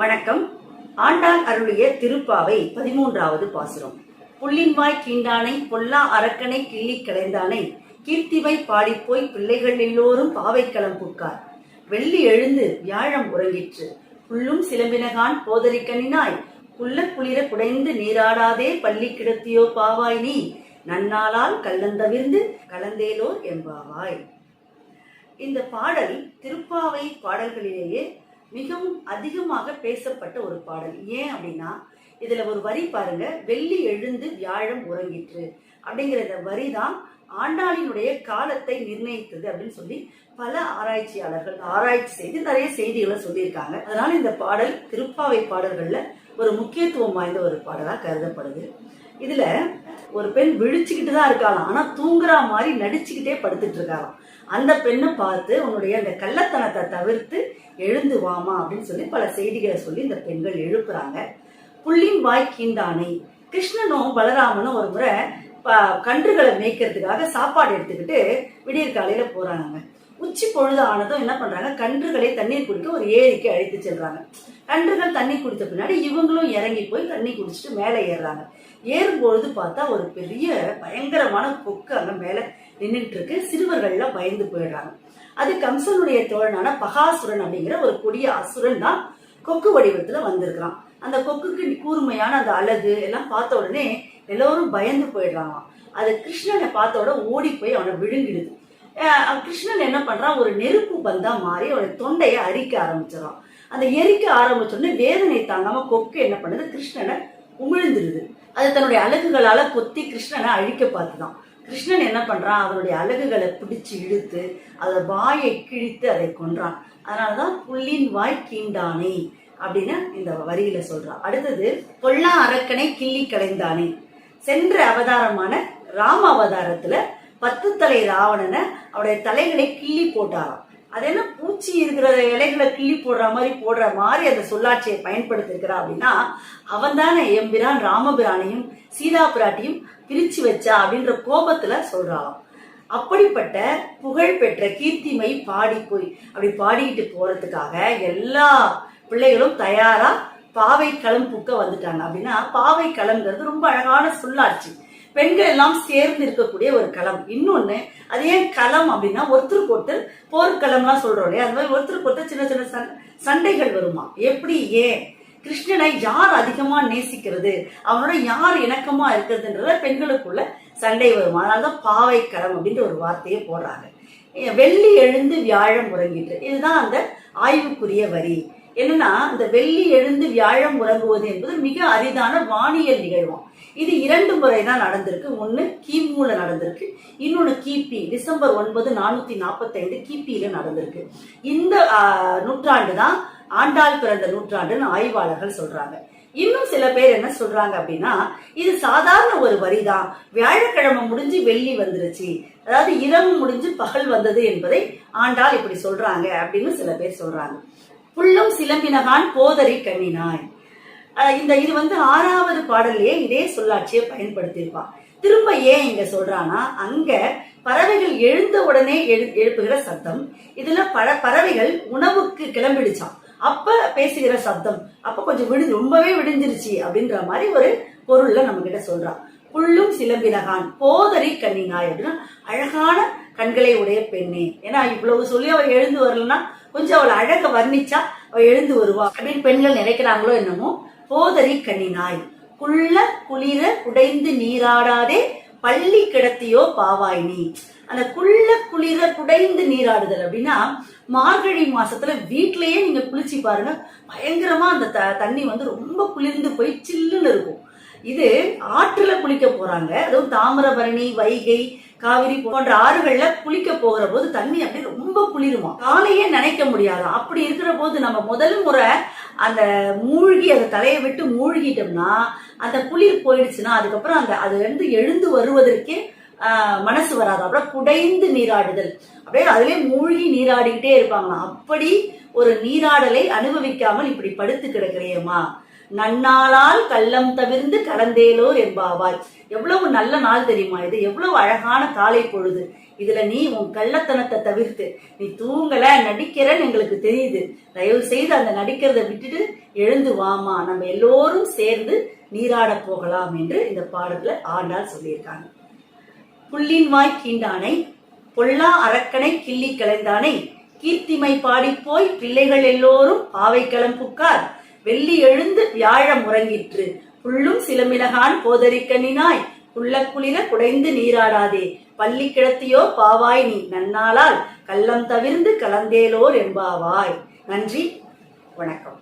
வணக்கம். ஆண்டாள் அருளிய திருப்பாவை பதிமூன்றாவது பாசுரம். புள்ளின்வாய் கீண்டானை பொல்லா அரக்கனை கிள்ளி கலைந்தானை கீர்த்திவை பாடிப்போய் பிள்ளைகள் எல்லோரும் பாவைக்களம் புக்கார். வெள்ளி எழுந்து வியாழம் உறங்கிற்று. புல்லும் சிலம்பினகான் போதரிக்கனினாய் புல்ல குளிர குடைந்து நீராடாதே பள்ளி கிடத்தியோ பாவாய் நீ நன்னாளால் கல்லந்தவிர்ந்து கலந்தேலோர் எம்பாவாய் இந்த பாடல் திருப்பாவை பாடல்களிலேயே மிகவும் அதிகமாக பேசப்பட்ட ஒரு பாடல். ஏன் அப்படின்னா இதுல ஒரு வரி பாருங்க வெள்ளி எழுந்து வியாழம் உறங்கிற்று அப்படிங்கிற இந்த வரி தான் ஆண்டாளினுடைய காலத்தை நிர்ணயித்தது அப்படின்னு சொல்லி பல ஆராய்ச்சியாளர்கள் ஆராய்ச்சி செய்து நிறைய செய்திகளை சொல்லியிருக்காங்க. அதனால இந்த பாடல் திருப்பாவை பாடல்கள்ல ஒரு முக்கியத்துவம் வாய்ந்த ஒரு பாடலா கருதப்படுது. இதுல ஒரு பெண் விழிச்சுக்கிட்டு தான் இருக்காளாம். ஆனா தூங்குற மாதிரி நடிச்சுக்கிட்டே படுத்துட்டு இருக்காளாம். அந்த பெண்ணை பார்த்து உன்னுடைய அந்த கள்ளத்தனத்தை தவிர்த்து எழுந்து வாமா அப்படின்னு சொல்லி பல செய்திகளை சொல்லி இந்த பெண்கள் எழுப்புறாங்க. புள்ளின் வாய் கீண்டானை கிருஷ்ணனும் பலராமனும் ஒரு முறை ப- கன்றுகளை மேய்க்கிறதுக்காக சாப்பாடு எடுத்துக்கிட்டு விடியற் காலையில போறாங்க. உச்சி பொழுது ஆனதும் என்ன பண்றாங்க? கன்றுகளை தண்ணீர் குடிக்க ஒரு ஏரிக்கு அழைத்து செல்றாங்க. கன்றுகள் தண்ணி குடித்த பின்னாடி இவங்களும் இறங்கி போய் தண்ணி குடிச்சிட்டு மேலே ஏறுறாங்க. ஏறும்பொழுது பார்த்தா ஒரு பெரிய பயங்கரமான கொக்கு அங்க மேல நின்றுட்டு இருக்கு. சிறுவர்கள்லாம் பயந்து போயிடுறாங்க. அது கம்சனுடைய தோழனான பகாசுரன் அப்படிங்கிற ஒரு கொடிய அசுரன் தான் கொக்கு வடிவத்துல வந்திருக்கிறான். அந்த கொக்குக்கு கூர்மையான அந்த அழகு எல்லாம் பார்த்த உடனே எல்லோரும் பயந்து போயிடுறாங்க அது கிருஷ்ணனை பார்த்த உடனே ஓடி போய் அவனை விழுங்கிடுது. கிருஷ்ணன் என்ன பண்றான்? ஒரு நெருப்பு பந்தா மாறி அவனோட தொண்டையை அரிக்க ஆரம்பிச்சிடறான். அந்த எரிக்க ஆரம்பிச்சோடனே வேதனை தாங்காம கொக்கு என்ன பண்ணுது? கிருஷ்ணனை உமிழ்ந்துருது. அது தன்னுடைய அழகுகளால கொத்தி கிருஷ்ணனை அழிக்க பார்த்துதான். கிருஷ்ணன் என்ன பண்றான்? அவருடைய அழகுகளை பிடிச்சு இழுத்து அதை வாயை கிழித்து அதை கொன்றான். அதனாலதான் புள்ளின் வாய் கீண்டானே அப்படின்னு இந்த வரியில சொல்றான் அடுத்தது பொல்லா அரக்கனை கிள்ளி கலைந்தானே. சென்ற அவதாரமான ராம அவதாரத்துல பத்து தலை ராவணனை அவருடைய தலைகளை கிள்ளி போட்டாராம். அதெல்லாம் பூச்சி இருக்கிற இலைகளை கிள்ளி போடுற மாதிரி போடுற மாதிரி அந்த சொல்லாட்சியை பயன்படுத்திருக்கிறா அப்படின்னா அவன் தானே எம்பிரான் ராமபிரானையும் சீதா பிராட்டியும் பிரிச்சு வச்சா அப்படின்ற கோபத்துல சொல்றான் அப்படிப்பட்ட புகழ் பெற்ற கீர்த்திமை பாடி போய் அப்படி பாடிக்கிட்டு போறதுக்காக எல்லா பிள்ளைகளும் தயாரா பாவை களம் புக்க வந்துட்டாங்க. அப்படின்னா பாவை களம்ங்கிறது ரொம்ப அழகான சொல்லாட்சி. பெண்கள் எல்லாம் சேர்ந்து இருக்கக்கூடிய ஒரு களம். இன்னொன்னு அது ஏன் களம் அப்படின்னா ஒருத்தருக்கு ஒருத்தர் போர்க்களம்லாம் சொல்றோம் இல்லையா? அது மாதிரி ஒருத்தருக்கு ஒருத்தர் சின்ன சின்ன சண்- சண்டைகள் வருமா? எப்படி ஏன்? கிருஷ்ணனை யார் அதிகமா நேசிக்கிறது? அவனோட யார் இணக்கமா இருக்கிறதுன்றத பெண்களுக்குள்ள சண்டை வரும்? அதனாலதான் பாவை களம் அப்படின்ற ஒரு வார்த்தையை போடுறாங்க. வெள்ளி எழுந்து வியாழம் உறங்கிட்டு இதுதான் அந்த ஆய்வுக்குரிய வரி. என்னன்னா இந்த வெள்ளி எழுந்து வியாழம் உறங்குவது என்பது மிக அரிதான வானியல் நிகழ்வாம் இது இரண்டு முறை தான் நடந்திருக்கு ஒன்னு கிமுல நடந்திருக்கு. இன்னொன்னு கிபி டிசம்பர் ஒன்பது நானூத்தி நாற்பத்தி ஐந்து கிபியில நடந்திருக்கு. இந்த ஆஹ், நூற்றாண்டு தான் ஆண்டாள் பிறந்த நூற்றாண்டுன்னு ஆய்வாளர்கள் சொல்றாங்க. இன்னும் சில பேர் என்ன சொல்றாங்க அப்படின்னா இது சாதாரண ஒரு வரிதான். வியாழக்கிழமை முடிஞ்சு வெள்ளி வந்துருச்சு. அதாவது இரவு முடிஞ்சு பகல் வந்தது என்பதை ஆண்டாள் இப்படி சொல்றாங்க அப்படின்னு சில பேர் சொல்றாங்க. புல்லும் சிலம்பினகான் போதறி கண்ணினாய். இந்த இது வந்து ஆறாவது பாடல்லையே இதே சொல்லாட்சியை பயன்படுத்தியிருப்பான். திரும்ப ஏன் இங்க சொல்றானா அங்க பறவைகள் எழுந்த உடனே எழு- எழுப்புகிற சத்தம் இதுல பல பறவைகள் உணவுக்கு கிளம்பிடுச்சான் அப்ப பேசுகிற சப்தம். அப்ப கொஞ்சம் விடு ரொம்பவே விடிஞ்சிருச்சு அப்படின்ற மாதிரி ஒரு பொருள்ல நம்ம கிட்ட சொல்றான். புல்லும் சிலம்பினகான் போதறி கண்ணினாய் அப்படின்னா அழகான கண்களை உடைய பெண்ணே. ஏன்னா இவ்வளவு சொல்லி அவ எழுந்து வரலன்னா கொஞ்சம் அவளை அழக வர்ணிச்சா அவ எழுந்து வருவா. அப்படின்னு பெண்கள் நினைக்கிறாங்களோ என்னமோ? போதரி கண்ணினாய் குள்ள குளிர குடைந்து நீராடாதே பள்ளி கிடத்தியோ பாவாய் நீ. அந்த குள்ள குளிர குடைந்து நீராடுதல் அப்படின்னா மார்கழி மாசத்துல வீட்லயே நீங்க குளிச்சு பாருங்க பயங்கரமா அந்த த- தண்ணி வந்து ரொம்ப குளிர்ந்து போய் சில்லுன்னு இருக்கும். இது ஆற்றுல குளிக்க போறாங்க. அதுவும் தாமிரபரணி வைகை காவிரி போன்ற ஆறுகள்ல குளிக்க போகிற போது தண்ணி அப்படியே ரொம்ப குளிருமா? காலையே நினைக்க முடியாது? அப்படி இருக்கிற போது நம்ம முதல் முறை அந்த மூழ்கி அந்த தலையை விட்டு மூழ்கிட்டோம்னா அந்த குளிர் போயிடுச்சுன்னா அதுக்கப்புறம் அந்த அதுலேருந்து எழுந்து வருவதற்கே மனசு வராது. அப்புறம் குடைந்து நீராடுதல். அப்படியே அதுலயே மூழ்கி நீராடிக்கிட்டே இருப்பாங்களாம். அப்படி ஒரு நீராடலை அனுபவிக்காமல் இப்படி படுத்து கிடக்கிறியேம்மா? நன்னாளால் கள்ளம் தவிர்ந்து கலந்தேலோர் என்பாவாய். எவ்வளவு நல்ல நாள் தெரியுமா இது? எவ்வளவு அழகான காலை பொழுது. இதுல நீ உன் கள்ளத்தனத்தை தவிர்த்து நீ தூங்கல நடிக்கிறன்னு எங்களுக்கு தெரியுது. தயவு செய்து அந்த நடிக்கிறத விட்டுட்டு எழுந்து வாமா. நம்ம எல்லோரும் சேர்ந்து நீராட போகலாம் என்று இந்த பாடத்துல ஆண்டாள் சொல்லியிருக்காங்க. புள்ளின் வாய் கீண்டானை பொல்லா அரக்கனை கிள்ளி கலைந்தானை கீர்த்திமை பாடிப்போய் பிள்ளைகள் எல்லோரும் பாவை கிளம்புக்கார். வெள்ளி எழுந்து வியாழம் உறங்கிற்று. புள்ளும் சிலமிளகான் போதரிக்கனினாய் குள்ள குளிர குடைந்து நீராடாதே. பள்ளி கிடத்தியோ பாவாய் நீ நன்னாளால். கள்ளம் தவிர்ந்து கலந்தேலோர் என்பாவாய். நன்றி. வணக்கம்.